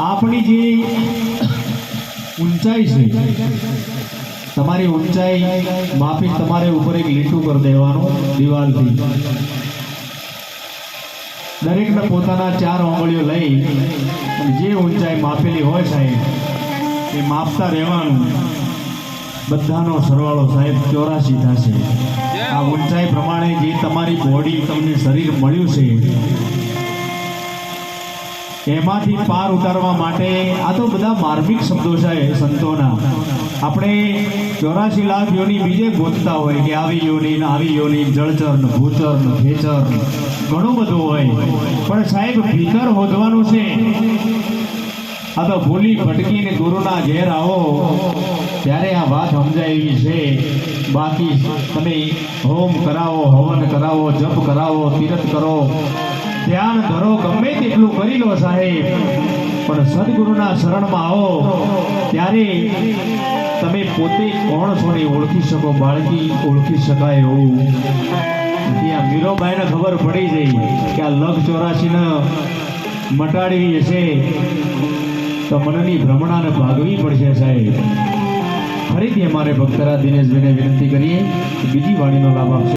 આપણી જે ઊંચાઈ છે, તમારી ઊંચાઈ માફી તમારે ઉપર એક લીટું કરી દેવાનું દિવાલથી. દરેકને પોતાના ચાર આંગળીઓ લઈ જે ઊંચાઈ માપેલી હોય સાહેબ, એ માપતા રહેવાનું. બધાનો સરવાળો સાહેબ ચોરાશી થશે. આ ઊંચાઈ પ્રમાણે જે તમારી બોડી તમને શરીર મળ્યું છે એમાંથી પાર ઉતારવા માટે આ તો બધા માર્મિક શબ્દો છે સંતોના. આપણે ચોરાશી લાખ યોની બીજે ગોતતા હોય કે આવી યોની આવી યોની જળચર ભૂચર ભેચર ઘણું બધું હોય. પણ સાહેબ, ભીતર હોદવાનું છે. આ તો ભૂલી ભટકીને ગુરુના ઘેર આવો. ત્યારે આ વાત સમજાય છે. બાકી તમે હોમ કરાવો, હવન કરાવો, જપ કરાવો, તીરથ કરો. ધ્યાન ધરો, ગમે તેટલું કરી લો સાહેબ. પણ સદગુરુના શરણમાં આવો. ત્યારે તમે પોતે કોણ છો ઓળખી શકો, બાળકી ઓળખી શકાય એવું. ત્યાં મીરોબાઈને ખબર પડી જઈ કે આ લગ ચોરાસીને મટાડી હશે, તો મનની ભ્રમણાને ભાગવી પડશે સાહેબ. અમારે ભક્તરા દિનેશભાઈને વિનંતી કરીએ બીજી વાણીનો લાભ આપશે.